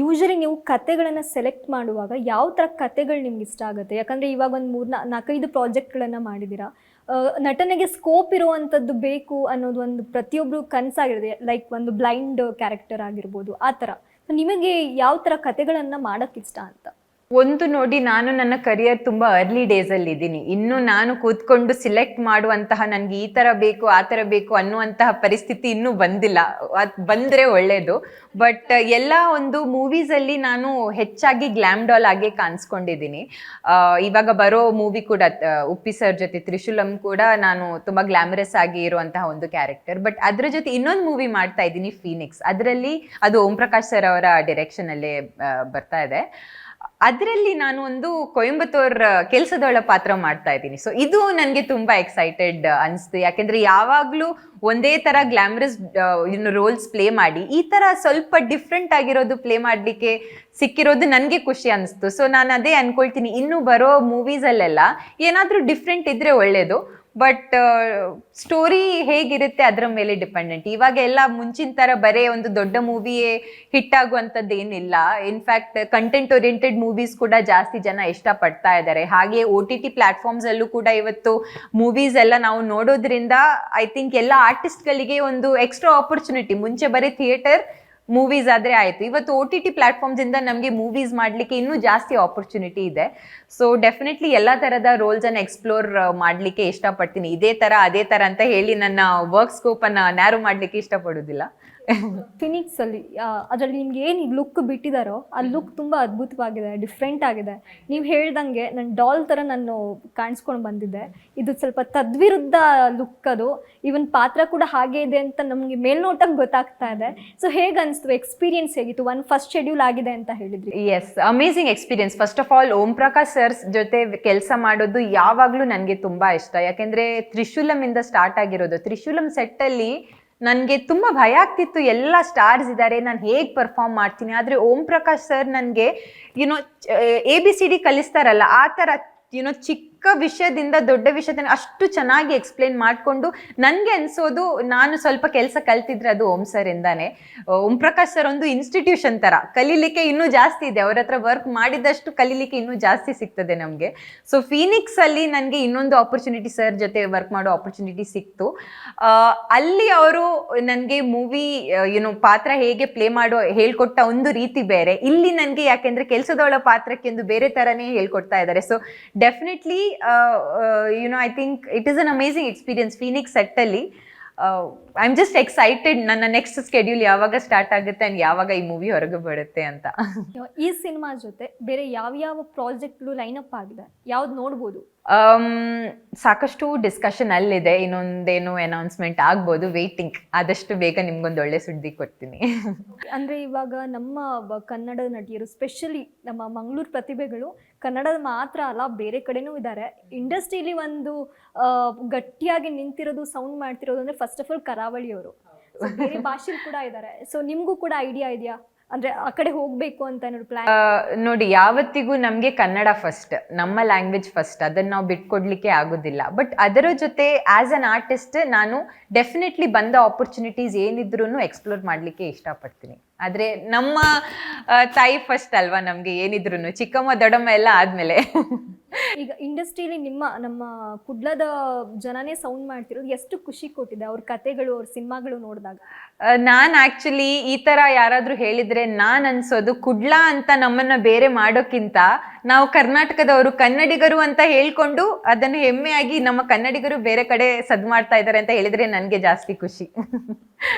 Usually ನೀವು ಕತೆಗಳನ್ನು select ಮಾಡುವಾಗ ಯಾವ ಥರ ಕತೆಗಳು ನಿಮ್ಗೆ ಇಷ್ಟ ಆಗುತ್ತೆ? ಯಾಕಂದರೆ ಇವಾಗ ಒಂದು ಮೂರು ನಾಲ್ಕೈದು ಪ್ರಾಜೆಕ್ಟ್ಗಳನ್ನು ಮಾಡಿದ್ದೀರಾ ನಟನೆಗೆ ಸ್ಕೋಪ್ ಇರುವಂಥದ್ದು ಬೇಕು ಅನ್ನೋದು ಒಂದು ಪ್ರತಿಯೊಬ್ಬರು ಕನಸಾಗಿರುತ್ತೆ. ಲೈಕ್ ಒಂದು ಬ್ಲೈಂಡ್ ಕ್ಯಾರೆಕ್ಟರ್ ಆಗಿರ್ಬೋದು, ಆ ಥರ ನಿಮಗೆ ಯಾವ ಥರ ಕತೆಗಳನ್ನು ಮಾಡೋಕ್ಕೆ ಇಷ್ಟ ಅಂತ? ಒಂದು ನೋಡಿ ನಾನು ನನ್ನ ಕರಿಯರ್ ತುಂಬಾ ಅರ್ಲಿ ಡೇಸ್ ಅಲ್ಲಿ ಇದ್ದೀನಿ. ಇನ್ನು ನಾನು ಕೂತ್ಕೊಂಡು ಸಿಲೆಕ್ಟ್ ಮಾಡುವಂತಹ ನನ್ಗೆ ಈ ತರ ಬೇಕು, ಆ ತರ ಬೇಕು ಅನ್ನುವಂತಹ ಪರಿಸ್ಥಿತಿ ಇನ್ನೂ ಬಂದಿಲ್ಲ. ಅದು ಬಂದ್ರೆ ಒಳ್ಳೇದು. ಬಟ್ ಎಲ್ಲ ಒಂದು ಮೂವೀಸ್ ಅಲ್ಲಿ ನಾನು ಹೆಚ್ಚಾಗಿ ಗ್ಲಾಮ್ ಡಾಲ್ ಆಗಿ ಕಾಣಿಸ್ಕೊಂಡಿದ್ದೀನಿ. ಇವಾಗ ಬರೋ ಮೂವಿ ಕೂಡ ಉಪ್ಪಿ ಸರ್ ಜೊತೆ ತ್ರಿಶೂಲಂ ಕೂಡ ನಾನು ತುಂಬಾ ಗ್ಲಾಮರಸ್ ಆಗಿ ಇರುವಂತಹ ಒಂದು ಕ್ಯಾರೆಕ್ಟರ್ ಬಟ್ ಅದ್ರ ಜೊತೆ ಇನ್ನೊಂದು ಮೂವಿ ಮಾಡ್ತಾ ಇದ್ದೀನಿ ಫೀನಿಕ್ಸ್ ಅದರಲ್ಲಿ ಅದು ಓಂ ಪ್ರಕಾಶ್ ಸರ್ ಅವರ ಡೈರೆಕ್ಷನ್ ಅಲ್ಲೇ ಬರ್ತಾ ಇದೆ. ಅದರಲ್ಲಿ ನಾನು ಒಂದು ಕೊಯಂಬತ್ತೂರ್ ಕೆಲಸದೊಳ ಪಾತ್ರ ಮಾಡ್ತಾ ಇದ್ದೀನಿ. ಸೊ ಇದು ನನಗೆ ತುಂಬಾ ಎಕ್ಸೈಟೆಡ್ ಅನಿಸ್ತು. ಯಾಕೆಂದ್ರೆ ಯಾವಾಗಲೂ ಒಂದೇ ತರ ಗ್ಲಾಮರಸ್ ಇನ್ನು ರೋಲ್ಸ್ ಪ್ಲೇ ಮಾಡಿ, ಈ ತರ ಸ್ವಲ್ಪ ಡಿಫ್ರೆಂಟ್ ಆಗಿರೋದು ಪ್ಲೇ ಮಾಡಲಿಕ್ಕೆ ಸಿಕ್ಕಿರೋದು ನನಗೆ ಖುಷಿ ಅನಿಸ್ತು. ಸೊ ನಾನು ಅದೇ ಅನ್ಕೊಳ್ತೀನಿ. ಇನ್ನು ಬರೋ ಮೂವೀಸಲ್ಲೆಲ್ಲ ಏನಾದರೂ ಡಿಫ್ರೆಂಟ್ ಇದ್ರೆ ಒಳ್ಳೇದು. ಬಟ್ ಸ್ಟೋರಿ ಹೇಗಿರುತ್ತೆ ಅದರ ಮೇಲೆ ಡಿಪೆಂಡೆಂಟ್ ಇವಾಗ ಎಲ್ಲ ಮುಂಚಿನ ತರ ಬರೇ ಒಂದು ದೊಡ್ಡ ಮೂವಿಯೇ ಹಿಟ್ ಆಗುವಂಥದ್ದು ಏನಿಲ್ಲ. ಇನ್ಫ್ಯಾಕ್ಟ್ ಕಂಟೆಂಟ್ ಓರಿಯೆಂಟೆಡ್ ಮೂವೀಸ್ ಕೂಡ ಜಾಸ್ತಿ ಜನ ಇಷ್ಟಪಡ್ತಾ ಇದ್ದಾರೆ. ಹಾಗೆ ಒ ಟಿ ಟಿ ಪ್ಲಾಟ್ಫಾರ್ಮ್ಸ್ ಅಲ್ಲೂ ಕೂಡ ಇವತ್ತು ಮೂವೀಸ್ ಎಲ್ಲ ನಾವು ನೋಡೋದ್ರಿಂದ ಐ ಥಿಂಕ್ ಎಲ್ಲ ಆರ್ಟಿಸ್ಟ್ಗಳಿಗೆ ಒಂದು ಎಕ್ಸ್ಟ್ರಾ ಆಪರ್ಚುನಿಟಿ ಮುಂಚೆ ಬರೀ ಥಿಯೇಟರ್ ಮೂವೀಸ್ ಆದ್ರೆ ಆಯ್ತು. ಇವತ್ತು ಒ ಟಿ ಟಿ ಪ್ಲಾಟ್ಫಾರ್ಮ್ಸ್ ಇಂದ ನಮಗೆ ಮೂವೀಸ್ ಮಾಡ್ಲಿಕ್ಕೆ ಇನ್ನೂ ಜಾಸ್ತಿ ಆಪರ್ಚುನಿಟಿ ಇದೆ. ಸೊ ಡೆಫಿನೆಟ್ಲಿ ಎಲ್ಲ ತರದ ರೋಲ್ಸ್ ಅನ್ನ ಎಕ್ಸ್ಪ್ಲೋರ್ ಮಾಡ್ಲಿಕ್ಕೆ ಇಷ್ಟಪಡ್ತೀನಿ. ಇದೇ ತರ ಅದೇ ತರ ಅಂತ ಹೇಳಿ ನನ್ನ ವರ್ಕ್ ಸ್ಕೋಪ್ ಅನ್ನ ನ್ಯಾರು ಮಾಡ್ಲಿಕ್ಕೆ ಇಷ್ಟಪಡುದಿಲ್ಲ. ಫಿನಿಕ್ಸ್ ಅಲ್ಲಿ ಅದರಲ್ಲಿ ನಿಮ್ಗೆ ಏನು ಲುಕ್ ಬಿಟ್ಟಿದಾರೋ ಆ ಲುಕ್ ತುಂಬಾ ಅದ್ಭುತವಾಗಿದೆ ಡಿಫ್ರೆಂಟ್ ಆಗಿದೆ. ನೀವು ಹೇಳ್ದಂಗೆ ನನ್ನ ಡಾಲ್ ಥರ ನಾನು ಕಾಣಿಸ್ಕೊಂಡು ಬಂದಿದ್ದೆ. ಇದು ಸ್ವಲ್ಪ ತದ್ವಿರುದ್ಧ ಲುಕ್ ಅದು. ಇವನ್ ಪಾತ್ರ ಕೂಡ ಹಾಗೆ ಇದೆ ಅಂತ ನಮಗೆ ಮೇಲ್ನೋಟಕ್ಕೆ ಗೊತ್ತಾಗ್ತಾ ಇದೆ. ಸೊ ಹೇಗೆ ಅನಿಸ್ತು ಎಕ್ಸ್ಪೀರಿಯನ್ಸ್ ಹೇಗಿತ್ತು? ಒನ್ ಫಸ್ಟ್ ಶೆಡ್ಯೂಲ್ ಆಗಿದೆ ಅಂತ ಹೇಳಿದ್ರಿ. Yes amazing experience first of all Om Prakash sir's ಜೊತೆ ಕೆಲಸ ಮಾಡೋದು ಯಾವಾಗಲೂ ನನಗೆ ತುಂಬಾ ಇಷ್ಟ. ಯಾಕೆಂದ್ರೆ ತ್ರಿಶೂಲಂ ಇಂದ ಸ್ಟಾರ್ಟ್ ಆಗಿರೋದು. ತ್ರಿಶೂಲಂ ಸೆಟ್ ಅಲ್ಲಿ ನನಗೆ ತುಂಬಾ ಭಯ ಆಗ್ತಿತ್ತು. ಎಲ್ಲ ಸ್ಟಾರ್ಸ್ ಇದ್ದಾರೆ ನಾನು ಹೇಗೆ ಪರ್ಫಾರ್ಮ್ ಮಾಡ್ತೀನಿ? ಆದ್ರೆ ಓಂ ಪ್ರಕಾಶ್ ಸರ್ ನನಗೆ you know A B C D ಕಲಿಸ್ತಾರಲ್ಲ, ಆ ಥರ ಯುನೋ ಚಿಕ್ಕ ವಿಷಯದಿಂದ ದೊಡ್ಡ ವಿಷಯದ ಅಷ್ಟು ಚೆನ್ನಾಗಿ ಎಕ್ಸ್ಪ್ಲೇನ್ ಮಾಡಿಕೊಂಡು ನನಗೆ ಅನಿಸೋದು ನಾನು ಸ್ವಲ್ಪ ಕೆಲಸ ಕಲ್ತಿದ್ರೆ ಅದು ಓಂ ಸರ್ ಇಂದಾನೆ. ಓಂ ಪ್ರಕಾಶ್ ಸರ್ ಒಂದು ಇನ್ಸ್ಟಿಟ್ಯೂಷನ್ ತರ. ಕಲೀಲಿಕ್ಕೆ ಇನ್ನೂ ಜಾಸ್ತಿ ಇದೆ. ಅವ್ರ ಹತ್ರ ವರ್ಕ್ ಮಾಡಿದಷ್ಟು ಕಲೀಲಿಕ್ಕೆ ಇನ್ನೂ ಜಾಸ್ತಿ ಸಿಗ್ತದೆ ನಮಗೆ. ಸೊ ಫೀನಿಕ್ಸ್ ಅಲ್ಲಿ ನನಗೆ ಇನ್ನೊಂದು ಆಪರ್ಚುನಿಟಿ ಸರ್ ಜೊತೆ ವರ್ಕ್ ಮಾಡೋ ಆಪರ್ಚುನಿಟಿ ಸಿಕ್ತು. ಅಲ್ಲಿ ಅವರು ನನಗೆ ಮೂವಿ ಏನು ಪಾತ್ರ ಹೇಗೆ ಪ್ಲೇ ಮಾಡೋ, ಹೇಳ್ಕೊಟ್ಟ ಒಂದು ರೀತಿ ಬೇರೆ. ಇಲ್ಲಿ ನನಗೆ ಯಾಕೆಂದ್ರೆ ಕೆಲಸದವಳ ಪಾತ್ರಕ್ಕೆ ಒಂದು ಬೇರೆ ತರನೇ ಹೇಳ್ಕೊಡ್ತಾ ಇದ್ದಾರೆ. So definitely you know I think it is an amazing experience Phoenix ಸೆಟ್ಟಲ್ಲಿ I am just excited ನನ್ನ ನೆಕ್ಸ್ಟ್ ಸ್ಕೆಡ್ಯೂಲ್ ಯಾವಾಗ ಸ್ಟಾರ್ಟ್ ಆಗುತ್ತೆ ಆ್ಯಂಡ್ ಯಾವಾಗ ಈ ಮೂವಿ ಹೊರಗೆ ಬರುತ್ತೆ ಅಂತ. ಈ ಸಿನಿಮಾ ಜೊತೆ ಬೇರೆ ಯಾವ್ಯಾವ ಪ್ರಾಜೆಕ್ಟ್ಗಳು ಲೈನಪ್ ಆಗಿದೆ? ಯಾವ್ದು ನೋಡ್ಬೋದು? ಸಾಕಷ್ಟು ಡಿಸ್ಕಷನ್ ಅಲ್ಲಿದೆ. ಇನ್ನೊಂದೇನು ಅನೌನ್ಸ್ಮೆಂಟ್ ಆಗ್ಬೋದು. ವೇಟಿಂಗ್ ಆದಷ್ಟು ಬೇಗ ನಿಮ್ಗೊಂದು ಒಳ್ಳೆ ಸುದ್ದಿ ಕೊಡ್ತೀನಿ. ಅಂದ್ರೆ ಇವಾಗ ನಮ್ಮ ಕನ್ನಡ ನಟಿಯರು ಸ್ಪೆಷಲಿ ನಮ್ಮ ಮಂಗಳೂರು ಪ್ರತಿಭೆಗಳು ಕನ್ನಡ ಮಾತ್ರ ಅಲ್ಲ, ಬೇರೆ ಕಡೆನೂ ಇದ್ದಾರೆ. ಇಂಡಸ್ಟ್ರಿಲಿ ಒಂದು ಗಟ್ಟಿಯಾಗಿ ನಿಂತಿರೋದು ಸೌಂಡ್ ಮಾಡ್ತಿರೋದು ಅಂದ್ರೆ ಫಸ್ಟ್ ಆಫ್ ಆಲ್ ಕರಾವಳಿಯವರು. ಬೇರೆ ಭಾಷೆಲಿ ಕೂಡ ಇದ್ದಾರೆ. ಸೊ ನಿಮಗೂ ಕೂಡ ಐಡಿಯಾ ಇದೆಯಾ? ಅಂದರೆ ಆ ಕಡೆ ಹೋಗ್ಬೇಕು ಅಂತ ಪ್ಲಾನ್ ನೋಡಿ, ಯಾವತ್ತಿಗೂ ನಮಗೆ ಕನ್ನಡ ಫಸ್ಟ್ ನಮ್ಮ ಲ್ಯಾಂಗ್ವೇಜ್ ಫಸ್ಟ್ ಅದನ್ನ ನಾವು ಬಿಟ್ಕೊಡ್ಲಿಕ್ಕೆ ಆಗೋದಿಲ್ಲ. ಬಟ್ ಅದರ ಜೊತೆ ಆಸ್ ಅನ್ ಆರ್ಟಿಸ್ಟ್ ನಾನು ಡೆಫಿನೆಟ್ಲಿ ಬಂದ ಆಪರ್ಚುನಿಟೀಸ್ ಏನಿದ್ರು ಎಕ್ಸ್ಪ್ಲೋರ್ ಮಾಡ್ಲಿಕ್ಕೆ ಇಷ್ಟಪಡ್ತೀನಿ. ಆದರೆ ನಮ್ಮ ತಾಯಿ ಫಸ್ಟ್ ಅಲ್ವಾ ನಮ್ಗೆ ಏನಿದ್ರು ಚಿಕ್ಕಮ್ಮ ದೊಡ್ಡಮ್ಮ ಎಲ್ಲ ಆದ್ಮೇಲೆ. ಈಗ ಇಂಡಸ್ಟ್ರಿಲಿ ನಿಮ್ಮ ನಮ್ಮ ಕುಡ್ಲದ ಜನನೇ ಸೌಂಡ್ ಮಾಡ್ತಿರೋದು ಎಷ್ಟು ಖುಷಿ ಕೊಟ್ಟಿದೆ ಅವ್ರ ಕತೆಗಳು ಅವ್ರ ಸಿನಿಮಾಗಳು ನೋಡಿದಾಗ? ನಾನು ಆಕ್ಚುಲಿ ಈ ತರ ಯಾರಾದ್ರೂ ಹೇಳಿದ್ರೆ ನಾನ್ ಅನ್ಸೋದು ಕುಡ್ಲ ಅಂತ ನಮ್ಮನ್ನ ಬೇರೆ ಮಾಡೋಕ್ಕಿಂತ ನಾವು ಕರ್ನಾಟಕದವರು ಕನ್ನಡಿಗರು ಅಂತ ಹೇಳ್ಕೊಂಡು ಅದನ್ನು ಹೆಮ್ಮೆಯಾಗಿ ನಮ್ಮ ಕನ್ನಡಿಗರು ಬೇರೆ ಕಡೆ ಸದ್ ಮಾಡ್ತಾ ಇದ್ದಾರೆ ಅಂತ ಹೇಳಿದ್ರೆ ನನ್ಗೆ ಜಾಸ್ತಿ ಖುಷಿ.